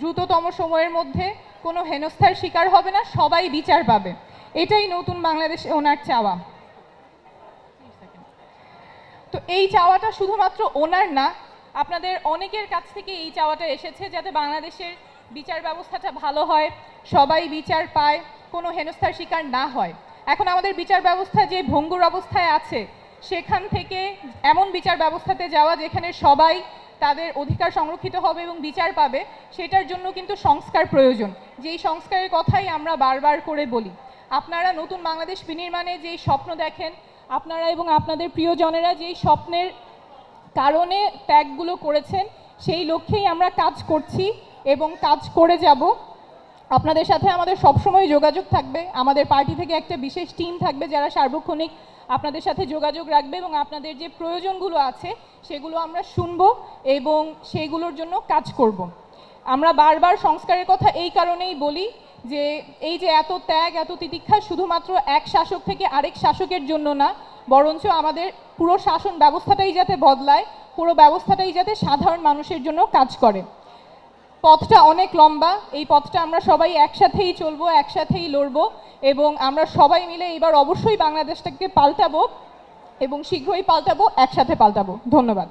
দ্রুততম সময়ের মধ্যে কোনো হেনস্থার শিকার হবে না, সবাই বিচার পাবে। এটাই নতুন বাংলাদেশে ওনার চাওয়া। তো এই চাওয়াটা শুধুমাত্র ওনার না, আপনাদের অনেকের কাছ থেকে এই চাওয়াটা এসেছে যাতে বাংলাদেশের বিচার ব্যবস্থাটা ভালো হয়, সবাই বিচার পায়, কোনো হেনস্থার শিকার না হয়। এখন আমাদের বিচার ব্যবস্থা যে ভঙ্গুর অবস্থায় আছে, সেখান থেকে এমন বিচার ব্যবস্থাতে যাওয়া যেখানে সবাই তাদের অধিকার সংরক্ষিত হবে এবং বিচার পাবে, সেটার জন্য কিন্তু সংস্কার প্রয়োজন। যেই সংস্কারের কথাই আমরা বারবার করে বলি। আপনারা নতুন বাংলাদেশ বিনির্মাণে যেই স্বপ্ন দেখেন, আপনারা এবং আপনাদের প্রিয়জনেরা যেই স্বপ্নের কারণে ত্যাগগুলো করেছেন, সেই লক্ষ্যেই আমরা কাজ করছি এবং কাজ করে যাব। আপনাদের সাথে আমাদের সবসময় যোগাযোগ থাকবে। আমাদের পার্টি থেকে একটা বিশেষ টিম থাকবে যারা সার্বক্ষণিক আপনাদের সাথে যোগাযোগ রাখবে এবং আপনাদের যে প্রয়োজনগুলো আছে, সেগুলো আমরা শুনব এবং সেইগুলোর জন্য কাজ করব। আমরা বারবার সংস্কারের কথা এই কারণেই বলি যে, এই যে এত ত্যাগ, এত তিতিক্ষা শুধুমাত্র এক শাসক থেকে আরেক শাসকের জন্য না, বরঞ্চ আমাদের পুরো শাসন ব্যবস্থাটাই যাতে বদলায়, পুরো ব্যবস্থাটাই যাতে সাধারণ মানুষের জন্য কাজ করে পথটা অনেক লম্বা, এই পথটা আমরা সবাই একসাথেই চলবো, একসাথেই লড়বো এবং আমরা সবাই মিলে এবার অবশ্যই বাংলাদেশটাকে পাল্টাবো এবং শীঘ্রই পাল্টাবো, একসাথে পাল্টাবো। ধন্যবাদ।